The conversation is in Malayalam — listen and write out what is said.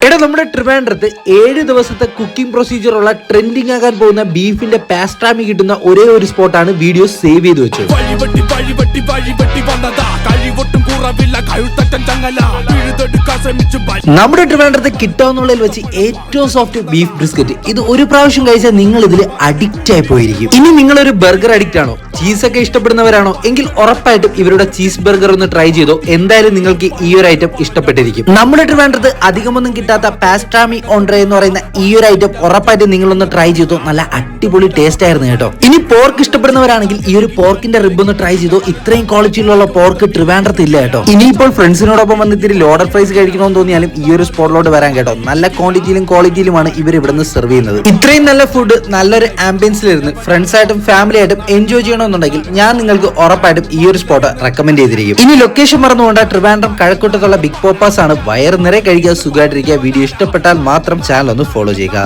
എടാ നമ്മുടെ ട്രിവാൻഡ്രത്ത് ഏഴ് ദിവസത്തെ കുക്കിംഗ് പ്രൊസീജിയർ ഉള്ള ട്രെൻഡിങ് ആകാൻ പോകുന്ന ബീഫിന്റെ പാസ്ട്രാമി കിട്ടുന്ന ഒരേ ഒരു സ്പോട്ടാണ് വീഡിയോ സേവ് ചെയ്ത് വെച്ചത്. നമ്മുടെ ട്രിവാൻഡ്രത്ത് കിട്ടാവുന്നുള്ളതിൽ വെച്ച് ഏറ്റവും സോഫ്റ്റ് ബീഫ് ബിസ്ക്കറ്റ് ഇത് ഒരു പ്രാവശ്യം കഴിച്ചാൽ നിങ്ങൾ ഇതിൽ അഡിക്റ്റ് ആയി പോയിരിക്കും. ഇനി നിങ്ങൾ ഒരു ബർഗർ അഡിക്റ്റ് ആണോ? ചീസ് ഒക്കെ ഇഷ്ടപ്പെടുന്നവരാണോ? എങ്കിൽ ഉറപ്പായിട്ടും ഇവരുടെ ചീസ് ബർഗർ ഒന്ന് ട്രൈ ചെയ്തോ. എന്തായാലും നിങ്ങൾക്ക് ഈ ഒരു ഐറ്റം ഇഷ്ടപ്പെട്ടിരിക്കും. നമ്മുടെ ട്രിവാൻഡ്രത്ത് അധികമൊന്നും കിട്ടാത്ത പാസ്ട്രാമി ഓൺട്രേ എന്ന് പറയുന്ന ഈ ഒരു ഐറ്റം ഉറപ്പായിട്ടും നിങ്ങളൊന്ന് ട്രൈ ചെയ്തോ. നല്ല അടിപൊളി ടേസ്റ്റ് ആയിരുന്നു കേട്ടോ. ഇനി പോർക്ക് ഇഷ്ടപ്പെടുന്നവരാണെങ്കിൽ ഈ ഒരു പോർക്കിന്റെ റിബ് ഒന്ന് ട്രൈ ചെയ്തോ. ഇത്രയും ക്വാളിറ്റിയിലുള്ള പോർക്ക് ട്രിവാൻഡ്രത്ത് ഇല്ല കേട്ടോ. ഇനിയിപ്പോൾ ഫ്രണ്ട്സിനോടൊപ്പം വന്ന് ഇത്തിരി ലോഡർ ഫ്രൈസ് കഴിക്കണമെന്ന് തോന്നിയാലും ഈ ഒരു സ്പോട്ടിലോട്ട് വരാൻ കേട്ടോ. നല്ല ക്വാണ്ടിറ്റിയിലും ക്വാളിറ്റിയിലുമാണ് ഇവർ ഇവിടെ നിന്ന് സെർവ് ചെയ്യുന്നത്. ഇത്രയും നല്ല ഫുഡ് നല്ലൊരു ആംബിയൻസിലിരുന്ന് ഫ്രണ്ട്സ് ആയിട്ടും ഫാമിലി ആയിട്ടും എൻജോയ് ചെയ്യണമെന്നുണ്ടെങ്കിൽ ഞാൻ നിങ്ങൾക്ക് ഉറപ്പായിട്ടും ഈ ഒരു സ്പോട്ട് റെക്കമെൻഡ് ചെയ്തിരിക്കും. ഇനി ലൊക്കേഷൻ മറന്നുകൊണ്ട് ട്രിവാൻഡ്രം കഴക്കൂട്ടത്തുള്ള ബിഗ് പോപ്പാസ് ആണ് വയർ നിറയെ കഴിക്കുക സുഖമായിട്ടിരിക്കുക. വീഡിയോ ഇഷ്ടപ്പെട്ടാൽ മാത്രം ചാനൽ ഒന്ന് ഫോളോ ചെയ്യുക.